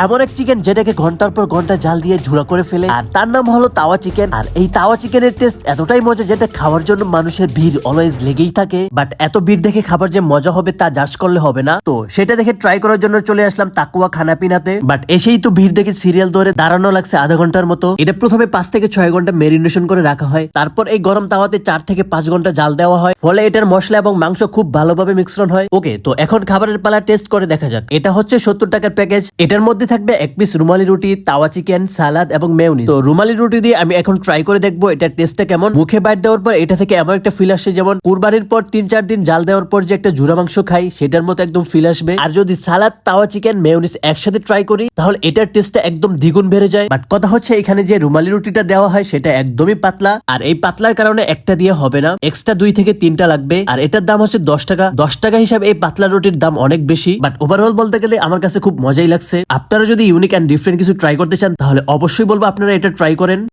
এমন এক চিকেন যেটাকে ঘণ্টার পর ঘণ্টা জাল দিয়ে ঝুড়া করে ফেলে। আর তার নাম হলো তাওয়া চিকেন আর এই তাওয়া চিকেনের টেস্ট এতটাই মজা যেটা খাওয়ার জন্য মানুষের ভিড় অলওয়েজ লেগেই থাকে। বাট এত ভিড় দেখে খাবার যে মজা হবে তা জাজ করলে হবে না। তো সেটা দেখে ট্রাই করার জন্য চলে আসলাম তাকুয়া খানা পিনাতে বাট এসেই তো ভিড় দেখে সিরিয়াল ধরে দাঁড়ানো লাগছে আধা ঘণ্টার মতো। এটা প্রথমে পাঁচ থেকে ছয় ঘণ্টা মেরিনেশন করে রাখা হয়। তারপর এই গরম তাওয়াতে চার থেকে পাঁচ ঘণ্টা জাল দেওয়া হয়। ফলে এটার মশলা এবং মাংস খুব ভালোভাবে মিশ্রণ হয়। ওকে তো এখন খাবারের পালা টেস্ট করে দেখা যাক। এটা হচ্ছে সত্তর টাকার প্যাকেজ এটার মধ্যে থাকবে এক পিস রুমালি রুটি, তাওয়া চিকেন সালাদ এবং মেয়নিজ তো রুমালি রুটি দিয়ে আমি এখন ট্রাই করে দেখব এটার টেস্টটা কেমন। মুখে বাইট দেওয়ার পর এটা থেকে এমন একটা ফিল আসছে যেমন কুরবানির পর তিন চার দিন জাল দেওয়ার পর যে একটা ঝুরা মাংস খাই, সেটার মতো একদম ফিল আসবে। আর যদি সালাদ তাওয়া চিকেন মেয়নিজ একসাথে ট্রাই করি, তাহলে এটার টেস্টটা একদম দ্বিগুণ বেড়ে যায়। বাট কথা হচ্ছে এখানে যে রুমালি রুটিটা দেওয়া হয়, সেটা একদমই পাতলা। আর এই পাতলার কারণে একটা দিয়ে হবে না এক্সট্রা দুই থেকে তিনটা লাগবে। আর এটার দাম হচ্ছে দশ টাকা। দশ টাকা হিসাবে এই পাতলা রুটির দাম অনেক বেশি। বাট ওভারঅল বলতে গেলে আমার কাছে খুব মজাই লাগছে। আপনারা যদি ইউনিক অ্যান্ড ডিফারেন্ট কিছু ট্রাই করতে চান, তাহলে অবশ্যই বলব আপনারা এটা ট্রাই করেন।